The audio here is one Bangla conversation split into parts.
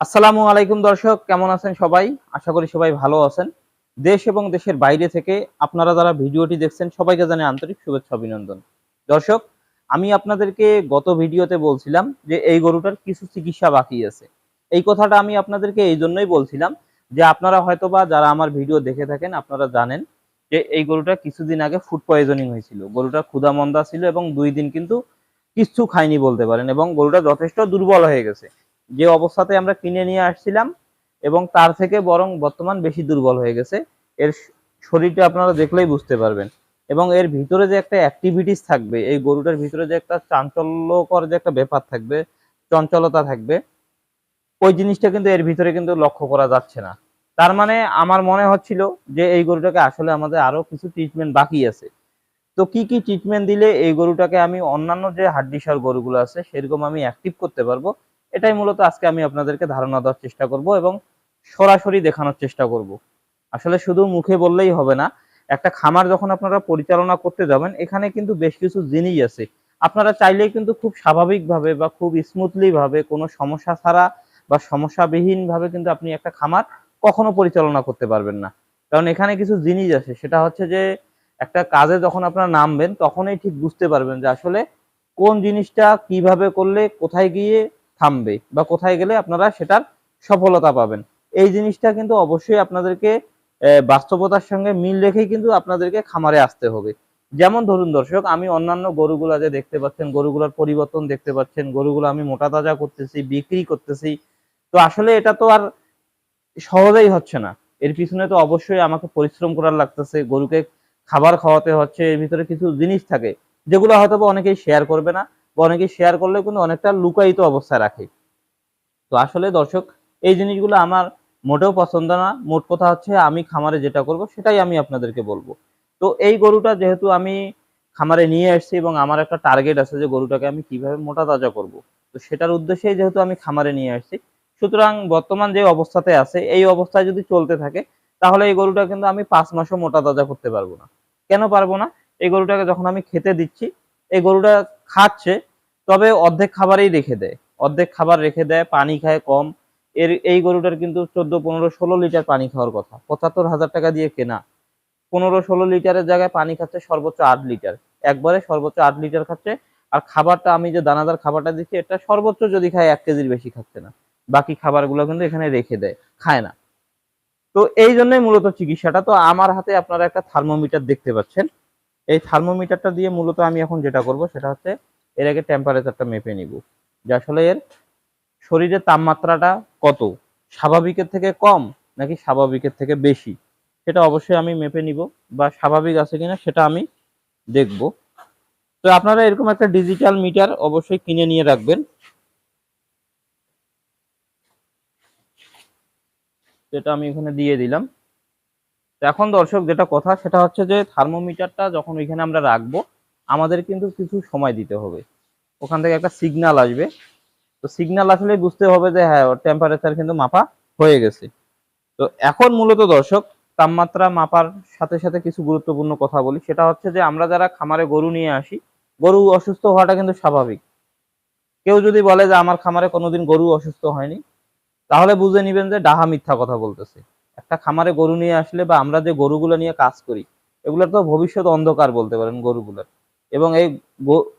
আসসালামু আলাইকুম দর্শক, কেমন আছেন সবাই? আশা করি সবাই ভালো আছেন। দেশ এবং দেশের বাইরে থেকে আপনারা যারা ভিডিওটি দেখছেন, সবাইকে জানাই আন্তরিক শুভেচ্ছা, অভিনন্দন। দর্শক, আমি আপনাদেরকে গত ভিডিওতে বলছিলাম যে এই গরুটার কিছু চিকিৎসা বাকি আছে। এই কথাটা আমি আপনাদেরকে এই জন্যই বলছিলাম যে আপনারা হয়তোবা যারা আমার ভিডিও দেখে থাকেন, আপনারা জানেন যে এই গরুটা কিছুদিন আগে ফুড পয়জনিং হয়েছিল। গরুটা ক্ষুধা মন্দা ছিল এবং দুই দিন কিন্তু কিচ্ছু খায়নি বলতে পারেন এবং গরুটা যথেষ্ট দুর্বল হয়ে গেছে। যে অবস্থাতে আমরা কিনে নিয়ে আসছিলাম এবং তার থেকে বরং বর্তমান বেশি দুর্বল হয়ে গেছে। এর শরীরটা আপনারা দেখলেই বুঝতে পারবেন। এবং এর ভিতরে যে একটা অ্যাক্টিভিটিস থাকবে, এই গরুটার ভিতরে যে একটা চাঞ্চল্যকর যে একটা ব্যাপার থাকবে, চঞ্চলতা থাকবে, ওই জিনিসটা কিন্তু এর ভিতরে কিন্তু লক্ষ্য করা যাচ্ছে না। তার মানে আমার মনে হচ্ছিল যে এই গরুটাকে আসলে আমাদের আরও কিছু ট্রিটমেন্ট বাকি আছে। তো কি কি ট্রিটমেন্ট দিলে এই গরুটাকে আমি অন্যান্য যে হাড্ডিসার গরুগুলো আছে, সেরকম আমি অ্যাক্টিভ করতে পারব? এটাই মূলত আজকে আমি আপনাদেরকে ধারণা দেওয়ার চেষ্টা করব এবং সরাসরি দেখানোর চেষ্টা করব। আসলে শুধু মুখে বললেই হবে না, একটা খামার যখন আপনারা পরিচালনা করতে যাবেন, এখানে কিন্তু বেশ কিছু জিনিস আছে। আপনারা চাইলেই কিন্তু খুব স্বাভাবিকভাবে বা খুব স্মুথলি ভাবে কোনো সমস্যা ছাড়া বা সমস্যাবিহীন ভাবে কিন্তু আপনি একটা খামার কখনো পরিচালনা করতে পারবেন না। কারণ এখানে কিছু জিনিস আছে, সেটা হচ্ছে যে একটা কাজে যখন আপনারা নামবেন, তখনই ঠিক বুঝতে পারবেন যে আসলে কোন জিনিসটা কীভাবে করলে, কোথায় গিয়ে থামবে বা কোথায় গেলে আপনারা সেটার সফলতা পাবেন। এই জিনিসটা কিন্তু অবশ্যই আপনাদেরকে বাস্তবতার সঙ্গে মিল রেখেই কিন্তু আপনাদেরকে খামারে আসতে হবে। যেমন ধরুন দর্শক, আমি অন্যান্য গরুগুলা যে দেখতে পাচ্ছেন, গরুগুলার পরিবর্তন দেখতে পাচ্ছেন, গরুগুলো আমি মোটা তাজা করতেছি, বিক্রি করতেছি, তো আসলে এটা তো আর সহজেই হচ্ছে না। এর পিছনে তো অবশ্যই আমাকে পরিশ্রম করার লাগতেছে, গরুকে খাবার খাওয়াতে হচ্ছে, এর ভিতরে কিছু জিনিস থাকে, যেগুলো হয়তো অনেকেই শেয়ার করবে না। বা অনেকেই শেয়ার করলে কিন্তু অনেকটা লুকায়িত অবস্থায় রাখে। তো আসলে দর্শক, এই জিনিসগুলো আমার মোটেও পছন্দ না। মোট কথা হচ্ছে আমি খামারে যেটা করব সেটাই আমি আপনাদেরকে বলব। তো এই গরুটা যেহেতু আমি খামারে নিয়ে আসছি এবং আমার একটা টার্গেট আছে যে গরুটাকে আমি কীভাবে মোটা তাজা করব। তো সেটার উদ্দেশ্যেই যেহেতু আমি খামারে নিয়ে আসছি, সুতরাং বর্তমান যে অবস্থাতে আছে, এই অবস্থায় যদি চলতে থাকে, তাহলে এই গরুটা কিন্তু আমি পাঁচ মাসও মোটা তাজা করতে পারব না। কেন পারব না? এই গরুটাকে যখন আমি খেতে দিচ্ছি, এই গরুটা খাচ্ছে, তবে অর্ধেক খাবারই রেখে দেয়। অর্ধেক খাবার রেখে দেয়, পানি খায় কম। এর, এই গরুটার কিন্তু চোদ্দ, পনেরো, ষোলো লিটার পানি খাওয়ার কথা। পঁচাত্তর হাজার টাকা দিয়ে কেনা। পনেরো, ষোলো লিটারের জায়গায় পানি খাচ্ছে সর্বোচ্চ আট লিটার। একবারে সর্বোচ্চ আট লিটার খাচ্ছে। আর খাবারটা, আমি যে দানাদার খাবারটা দিচ্ছি, এটা সর্বোচ্চ যদি খায় এক কেজির বেশি খাচ্ছে না। বাকি খাবারগুলো কিন্তু এখানে রেখে দেয়, খায় না। তো এই জন্যই মূলত চিকিৎসাটা। তো আমার হাতে আপনারা একটা থার্মোমিটার দেখতে পাচ্ছেন। এই থার্মোমিটারটা দিয়ে মূলত আমি এখন যেটা করব সেটা হচ্ছে এর আগে টেম্পারেচারটা মেপে নিব। যে আসলে এর শরীরের তাপমাত্রাটা কত? স্বাভাবিকের থেকে কম নাকি স্বাভাবিকের থেকে বেশি? সেটা অবশ্যই আমি মেপে নিব বা স্বাভাবিক আছে কিনা সেটা আমি দেখব। তো আপনারা এরকম একটা ডিজিটাল মিটার অবশ্যই কিনে নিয়ে রাখবেন। যেটা আমি এখানে দিয়ে দিলাম। এখন দর্শক যেটা কথা সেটা হচ্ছে যে থার্মোমিটারটা যখন ওইখানে আমরা রাখব, আমাদের কিন্তু কিছু সময় দিতে হবে। ওখান থেকে একটা সিগন্যাল আসবে। তো সিগন্যাল আসলে বুঝতে হবে যে হ্যাঁ টেম্পারেচার কিন্তু মাপা হয়ে গেছে। তো এখন মূলত দর্শক তাপমাত্রা মাপার সাথে সাথে কিছু গুরুত্বপূর্ণ কথা বলি। সেটা হচ্ছে যে আমরা যারা খামারে গরু নিয়ে আসি, গরু অসুস্থ হওয়াটা কিন্তু স্বাভাবিক। কেউ যদি বলে যে আমার খামারে কোনোদিন গরু অসুস্থ হয়নি, তাহলে বুঝে নিবেন যে ডাহা মিথ্যা কথা বলতেছে। একটা খামারে গরু নিয়ে আসলে বা আমরা যে গরুগুলো নিয়ে কাজ করি এগুলোর তো ভবিষ্যৎ অন্ধকার বলতে পারেন গরুগুলোর। এবং এই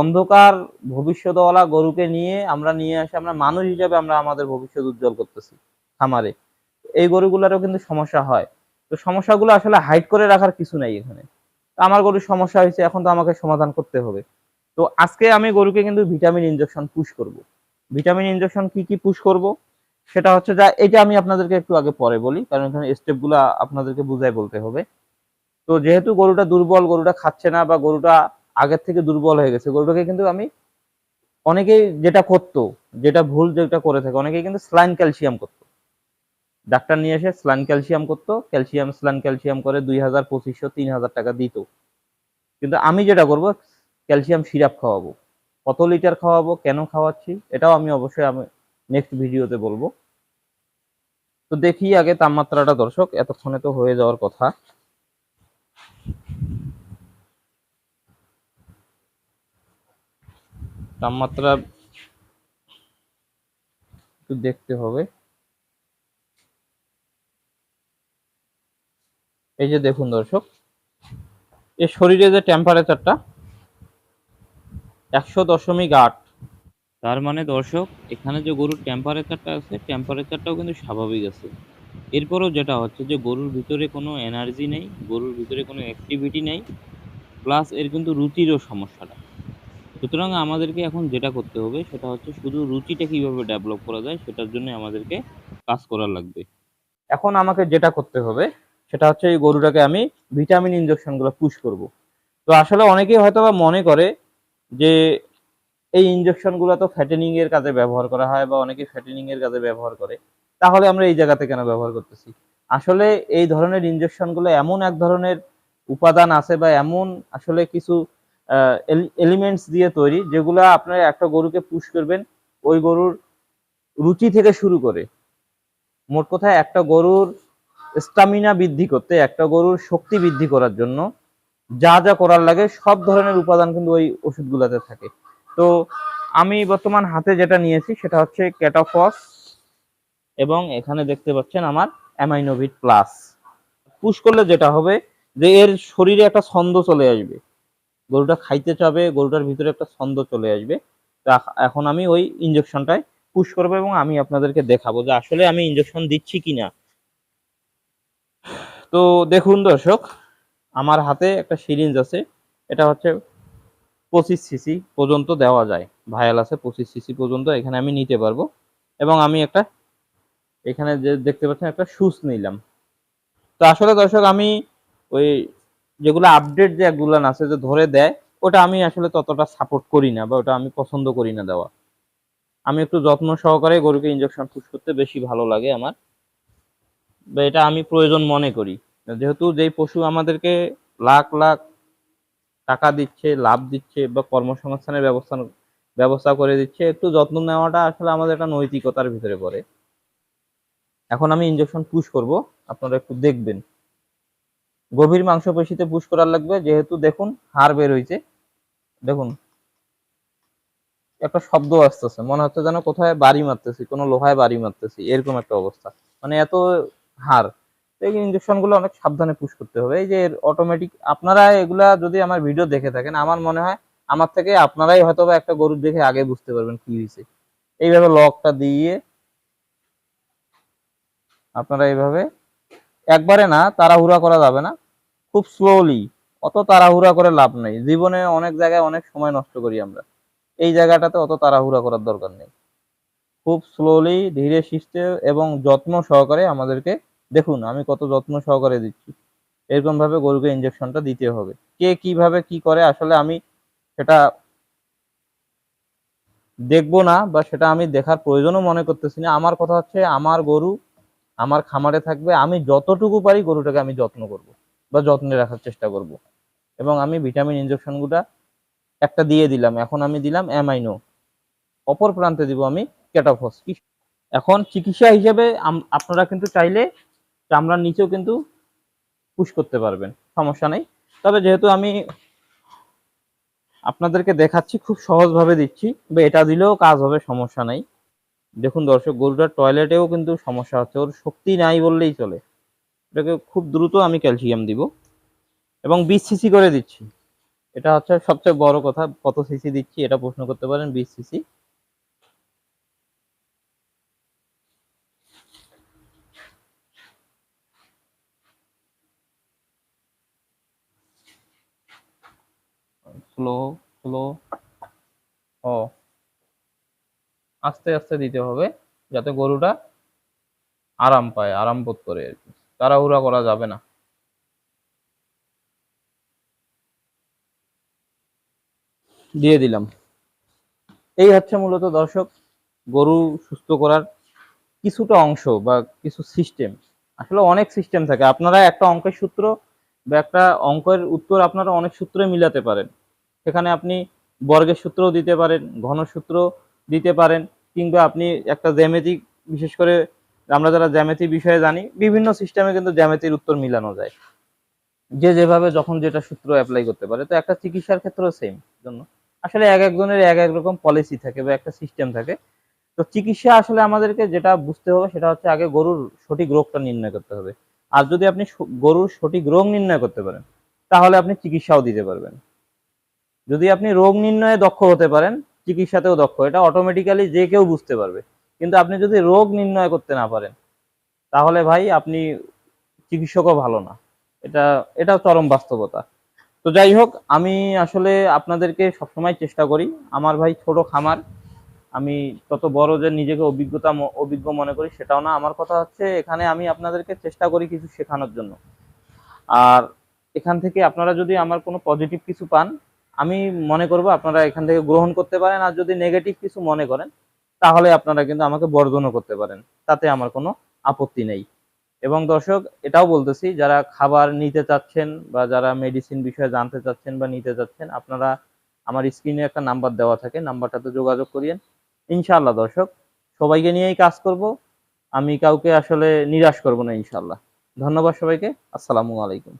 অন্ধকার ভবিষ্যৎওয়ালা গরুকে নিয়ে আমরা নিয়ে আসি, আমরা মানুষ হিসাবে আমরা আমাদের ভবিষ্যৎ উজ্জ্বল করতেছি খামারে। এই গরুগুলোরও কিন্তু সমস্যা হয়। তো সমস্যাগুলো আসলে হাইড করে রাখার কিছু নাই এখানে। আমার গরুর সমস্যা হয়েছে, এখন তো আমাকে সমাধান করতে হবে। তো আজকে আমি গরুকে কিন্তু ভিটামিন ইনজেকশন পুশ করব। ভিটামিন ইনজেকশন কি কি পুশ করব? সেটা হচ্ছে যা, এটা আমি আপনাদেরকে একটু আগে পরে বলি, কারণ এখানে স্টেপগুলো আপনাদেরকে বুঝাই বলতে হবে। তো যেহেতু গরুটা দুর্বল, গরুটা খাচ্ছে না বা গরুটা আগের থেকে দুর্বল হয়ে গেছে, গরুটাকে কিন্তু আমি অনেকেই যেটা করতো, যেটা ভুল যেটা করে থাকে, অনেকেই কিন্তু স্লাইন ক্যালসিয়াম করতো। ডাক্তার নিয়ে এসে স্লাইন ক্যালসিয়াম করতো, ক্যালসিয়াম, স্লাইন ক্যালসিয়াম করে দুই হাজার পঁচিশশো তিন হাজার টাকা দিত। কিন্তু আমি যেটা করব, ক্যালসিয়াম সিরাপ খাওয়াবো। কত লিটার খাওয়াবো, কেন খাওয়াচ্ছি, এটাও আমি অবশ্যই আমি নেক্সট ভিডিওতে বলব। তো দেখি আগে তাপমাত্রাটা দর্শক, এতক্ষণে তো হয়ে যাওয়ার কথা। তাপমাত্রা একটু দেখতে হবে। এই যে দেখুন দর্শক এর শরীরে যে টেম্পারেচারটা একশো দশমিক আট তার মানে দর্শক, এখানে যে গরুর টেম্পারেচারটা আছে টেম্পারেচারটাও কিন্তু স্বাভাবিক আছে। এরপরও যেটা হচ্ছে যে গরুর ভিতরে কোনো এনার্জি নেই, গরুর ভিতরে কোনো অ্যাক্টিভিটি নেই প্লাস এর কিন্তু রুচিরও সমস্যাটা। সুতরাং আমাদেরকে এখন যেটা করতে হবে, সেটা হচ্ছে শুধু রুচিটা কীভাবে ডেভেলপ করা যায়, সেটার জন্য আমাদেরকে কাজ করা লাগবে। এখন আমাকে যেটা করতে হবে, সেটা হচ্ছে এই গরুটাকে আমি ভিটামিন ইনজেকশনগুলো পুশ করব। তো আসলে অনেকেই হয়তো মনে করে যে এই ইনজেকশনগুলো তো ফ্যাটেনিং এর কাজে ব্যবহার করা হয় বা অনেকে ফ্যাটেনিং এর কাজে ব্যবহার করে। তাহলে আমরা এই জায়গাতে কেন ব্যবহার করতেছি? আসলে এই ধরনের ইনজেকশনগুলো এমন এক ধরনের উপাদান আছে বা এমন আসলে কিছু এলিমেন্টস দিয়ে তৈরি যেগুলো আপনার একটা গরুকে পুশ করবেন, ওই গরুর রুচি থেকে শুরু করে। মোট কথায় একটা গরুর স্টামিনা বৃদ্ধি করতে, একটা গরুর শক্তি বৃদ্ধি করার জন্য যা যা করার লাগে সব ধরনের উপাদান কিন্তু ওই ওষুধগুলোতে থাকে। তো আমি বর্তমান হাতে যেটা নিয়েছি সেটা হচ্ছে ক্যাটাফস এবং এখানে দেখতে পাচ্ছেন আমার অ্যামাইনোভিট প্লাস পুশ করলে যেটা হবে যে এর শরীরে একটা ছন্দ চলে আসবে। গরুটা খাইতে চাবে, গরুটার ভিতরে একটা ছন্দ চলে আসবে। তা এখন আমি ওই ইনজেকশনটায় পুশ করব এবং আমি আপনাদেরকে দেখাবো যে আসলে আমি ইঞ্জেকশন দিচ্ছি কিনা। তো দেখুন দর্শক, আমার হাতে একটা সিরিঞ্জ আছে। এটা হচ্ছে পঁচিশ সিসি পর্যন্ত দেওয়া যায়। ভায়াল আছে পঁচিশ সিসি পর্যন্ত, এখানে আমি নিতে পারব। এবং আমি একটা, এখানে যে দেখতে পাচ্ছেন, একটা শুজ নিলাম। তো আসলে দর্শক, আমি ওই যেগুলো আপডেট যে একগুলান আছে যে ধরে দেয়, ওটা আমি আসলে ততটা সাপোর্ট করি না বা ওটা আমি পছন্দ করি না দেওয়া। আমি একটু যত্ন সহকারে গরুকে ইনজেকশন পুশ করতে বেশি ভালো লাগে আমার। এটা আমি প্রয়োজন মনে করি। যেহেতু যেই পশু আমাদেরকে লাখ লাখ টাকা দিচ্ছে, লাভ দিচ্ছে বা কর্মসংস্থানের ব্যবস্থা ব্যবস্থা করে দিচ্ছে, একটু যত্ন নেওয়াটা আসলে আমাদের একটা নৈতিকতার ভিতরে পড়ে। এখন আমি ইনজেকশন পুশ করব, আপনারা একটু দেখবেন। গভীর মাংসপেশিতে পুশ করার লাগবে, যেহেতু দেখুন হাড় বের হইছে। দেখুন, একটা শব্দ আসতেছে, মনে হচ্ছে যেন কোথায় বাড়ি মারতেছি, কোনো লোহায় বাড়ি মারতেছি, এরকম একটা অবস্থা। মানে এত হাড় এই ইনজেকশনগুলো অনেক সাবধানে পুশ করতে হবে। এই যে অটোমেটিক আপনারা এগুলা যদি আমার ভিডিও দেখে থাকেন, আমার মনে হয় আমার থেকে আপনারাই হয়তো একটা গরুর দেখে আগে বুঝতে পারবেন কি হয়েছে। এইভাবে লকটা দিয়ে আপনারা এইভাবে, একবারে না তাড়াহুড়া করা যাবে না, খুব স্লোলি অত তাড়াহুড়া করে লাভ নেই। জীবনে অনেক জায়গায় অনেক সময় নষ্ট করি আমরা। এই জায়গাটাতে অত তাড়াহুড়া করার দরকার নেই। খুব স্লোলি ধীরে সুস্থে এবং যত্ন সহকারে আমাদেরকে দেখুন, আমি কত যত্ন সহকারে দিচ্ছি। এরকম ভাবে গরুকে ইনজেকশনটা দিতে হবে। কে কীভাবে কি করে, আসলে আমি সেটা দেখব না, বা সেটা আমি দেখার প্রয়োজনও মনে করতেছি না। আমার কথা হচ্ছে, আমার গরু আমার খামারে থাকবে, আমি যতটুকু পারি গরুটাকে আমি যত্ন করব, বা যত্নে রাখার চেষ্টা করব। এবং আমি ভিটামিন ইনজেকশনগুলা একটা দিয়ে দিলাম, এখন আমি দিলাম অ্যামাইনো অপর প্রান্তে দিব আমি ক্যাটাফস এখন চিকিৎসা হিসেবে আপনারা কিন্তু চাইলে চামড়ার নিচেও কিন্তু পুশ করতে পারবেন, সমস্যা নেই। তবে যেহেতু আমি আপনাদেরকে দেখাচ্ছি, খুব সহজভাবে দিচ্ছি, তবে এটা দিলেও কাজ হবে, সমস্যা নাই। দেখুন দর্শক, গরুটার টয়লেটেও কিন্তু সমস্যা হচ্ছে, ওর শক্তি নাই বললেই চলে। এটাকে খুব দ্রুত আমি ক্যালসিয়াম দিব এবং বিশ সিসি করে দিচ্ছি। এটা হচ্ছে সবচেয়ে বড় কথা, কত সিসি দিচ্ছি এটা প্রশ্ন করতে পারেন, বিশ সিসি স্লো স্লো ও আস্তে আস্তে দিতে হবে যাতে গরুটা আরাম পায়, আরাম বোধ করে আর কি। তাড়াহুড়া করা যাবে না। দিয়ে দিলাম। এই হচ্ছে মূলত দর্শক, গরু সুস্থ করার কিছুটা অংশ বা কিছু সিস্টেম আসলে অনেক সিস্টেম থাকে। আপনারা একটা অঙ্কের সূত্র বা একটা অঙ্কের উত্তর আপনারা অনেক সূত্রে মিলাতে পারেন। সেখানে আপনি বর্গের সূত্রও দিতে পারেন ঘনসূত্র দিতে পারেন, কিংবা আপনি একটা জ্যামিতিক বিশেষ করে আমরা যারা জ্যামিতি বিষয়ে জানি, বিভিন্ন সিস্টেমে কিন্তু জ্যামিতির উত্তর মিলানো যায়। যে যেভাবে যখন যেটা সূত্র অ্যাপ্লাই করতে পারে, তো একটা চিকিৎসার ক্ষেত্রেও সেম জন্য। আসলে এক একজনের এক এক রকম পলিসি থাকে বা একটা সিস্টেম থাকে। তো চিকিৎসা আসলে আমাদেরকে যেটা বুঝতে হবে, সেটা হচ্ছে আগে গরুর সঠিক রোগটা নির্ণয় করতে হবে। আর যদি আপনি গরুর সঠিক রোগ নির্ণয় করতে পারেন, তাহলে আপনি চিকিৎসাও দিতে পারবেন। যদি আপনি রোগ নির্ণয়ে দক্ষ হতে পারেন, চিকিৎসাতেও দক্ষ, এটা অটোমেটিক্যালি যে কেউ বুঝতে পারবে। কিন্তু আপনি যদি রোগ নির্ণয় করতে না পারেন, তাহলে ভাই আপনি চিকিৎসকও ভালো না। এটা, এটাও চরম বাস্তবতা। তো যাই হোক, আমি আসলে আপনাদেরকে সবসময় চেষ্টা করি। আমার ভাই ছোট খামার। আমি তত বড় যে নিজেকে অভিজ্ঞতা অভিজ্ঞ মনে করি, সেটাও না। আমার কথা হচ্ছে, এখানে আমি আপনাদেরকে চেষ্টা করি কিছু শেখানোর জন্য। আর এখান থেকে আপনারা যদি আমার কোনো পজিটিভ কিছু পান আমি মনে করব আপনারা এখান থেকে গ্রহণ করতে পারেন, আর যদি নেগেটিভ কিছু মনে করেন, তাহলে আপনারা কিন্তু আমাকে বর্জনও করতে পারেন। তাতে আমার কোনো আপত্তি নেই। এবং দর্শক, এটাও বলতেছি, যারা খাবার নিতে চাচ্ছেন বা যারা মেডিসিন বিষয়ে জানতে চাচ্ছেন বা নিতে চাচ্ছেন, আপনারা আমার স্ক্রিনে একটা নাম্বার দেওয়া থাকে নাম্বারটাতে যোগাযোগ করিয়েন। ইনশাআল্লাহ দর্শক, সবাইকে নিয়েই কাজ করব। আমি কাউকে আসলে নিরাশ করব না ইনশাআল্লাহ। ধন্যবাদ সবাইকে। আসসালামু আলাইকুম।